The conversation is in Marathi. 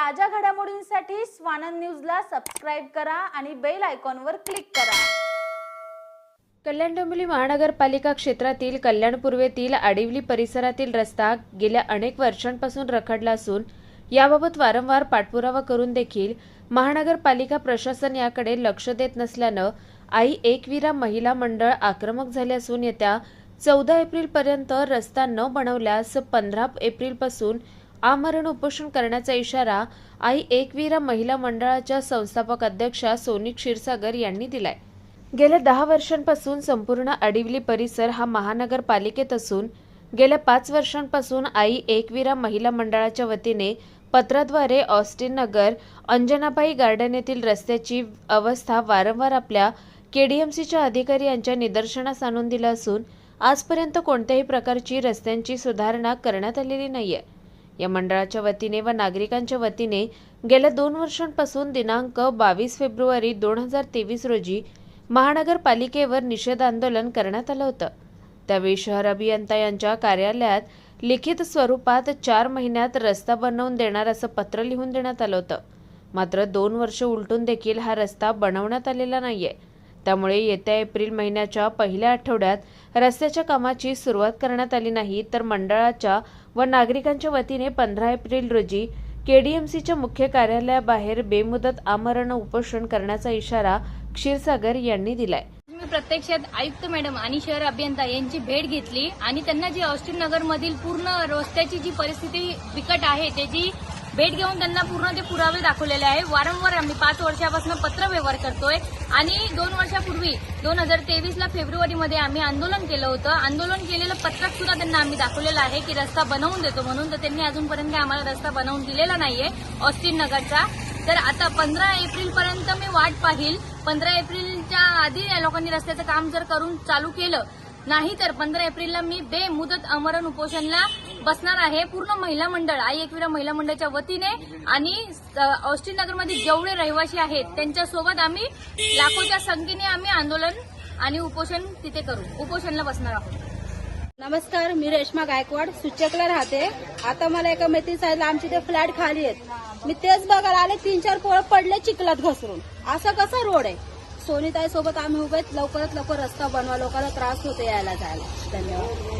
ताज्या घडामोडींसाठी स्वानंद न्यूजला सबस्क्राईब करा आणि बेल आयकॉनवर क्लिक करा. कल्याण डोंबिवली महानगरपालिका क्षेत्रातील कल्याण पूर्वेतील आडिवली परिसरातील रस्ता गेल्या अनेक वर्षांपासून रखडला असून याबाबत वारंवार पाठपुरावा करून देखील महानगरपालिका प्रशासन याकडे लक्ष देत नसल्यानं आई एकवीरा महिला मंडळ आक्रमक झाले असून येत्या चौदा एप्रिलपर्यंत रस्ता न बनवल्यास पंधरा एप्रिलपासून आमरण उपोषण करण्याचा इशारा आई एकवीरा महिला मंडळाच्या संस्थापक अध्यक्षा सोनी क्षीरसागर यांनी दिलाय. गेल्या दहा वर्षांपासून संपूर्ण अडिवली परिसर हा महानगरपालिकेत असून गेल्या पाच वर्षांपासून आई एकवीरा महिला मंडळाच्या वतीने पत्राद्वारे ऑस्टिन नगर अंजनाबाई गार्डन येथील रस्त्याची अवस्था वारंवार आपल्या केडीएमसीच्या अधिकारी यांच्या निदर्शनास आणून दिलं असून आजपर्यंत कोणत्याही प्रकारची रस्त्यांची सुधारणा करण्यात आलेली नाहीये. या मंडळाच्या वतीने व नागरिकांच्या वतीने गेल्या दोन वर्षांपासून दिनांक बावीस फेब्रुवारी दोन हजार तेवीस रोजी महानगरपालिकेवर निषेध आंदोलन करण्यात आलं होतं. त्यावेळी शहर अभियंता यांच्या कार्यालयात लिखित स्वरूपात चार महिन्यात रस्ता बनवून देणार असं पत्र लिहून देण्यात आलं होतं. मात्र दोन वर्ष उलटून देखील हा रस्ता बनवण्यात आलेला नाहीये. त्यामुळे येत्या एप्रिल महिन्याच्या पहिल्या आठवड्यात रस्त्याच्या कामाची सुरुवात करण्यात आली नाही तर मंडळाच्या व नागरिकांच्या वतीने पंधरा एप्रिल रोजी केडीएमसीच्या मुख्य कार्यालयाबाहेर बेमुदत आमरण उपोषण करण्याचा इशारा क्षीरसागर यांनी दिलाय. मी प्रत्यक्षात आयुक्त मॅडम आणि शहर अभियंता यांची भेट घेतली आणि त्यांना जी ऑस्टिन नगर मधील पूर्ण रस्त्याची जी परिस्थिती बिकट आहे त्याची भेट घेऊन त्यांना पूर्ण ते पुरावे दाखवलेले आहे. वारंवार आम्ही पाच वर्षापासून पत्र व्यवहार करतोय. आणि दोन वर्षापूर्वी दोन हजार तेवीसला फेब्रुवारीमध्ये आम्ही आंदोलन केलं होतं. आंदोलन केलेलं पत्रक सुद्धा त्यांना आम्ही दाखवलेलं आहे की रस्ता बनवून देतो म्हणून. तर त्यांनी अजूनपर्यंत आम्हाला रस्ता बनवून दिलेला नाहीये ऑस्टिन नगरचा. तर आता पंधरा एप्रिल पर्यंत मी वाट पाहिल. पंधरा एप्रिलच्या आधी या लोकांनी रस्त्याचं काम जर करून चालू केलं नाही तर पंधरा एप्रिलला मी बेमुदत अमरण उपोषणला बसणार आहे पूर्ण महिला मंडळ आई एकविरा महिला मंडळाच्या वतीने. आणि ऑस्टिन नगरमध्ये जेवढे रहिवासी आहेत त्यांच्यासोबत आम्ही लाखोच्या संख्येने आम्ही आंदोलन आणि उपोषण तिथे करू. उपोषणला बसणार आहोत. नमस्कार मी रेश्मा गायकवाड सुचकला राहते. आता मला एका मैत्री सांगितलं आमची ते फ्लॅट खाली आहेत. मी तेच बघायला आले तीन चार पोळं पडले चिखलात घसरून. असं कसा रोड आहे? सोनीताई सोबत आम्ही उभे आहेत. लवकरात लवकर रस्ता बनवा लोकांना त्रास होतो यायला जायला. धन्यवाद.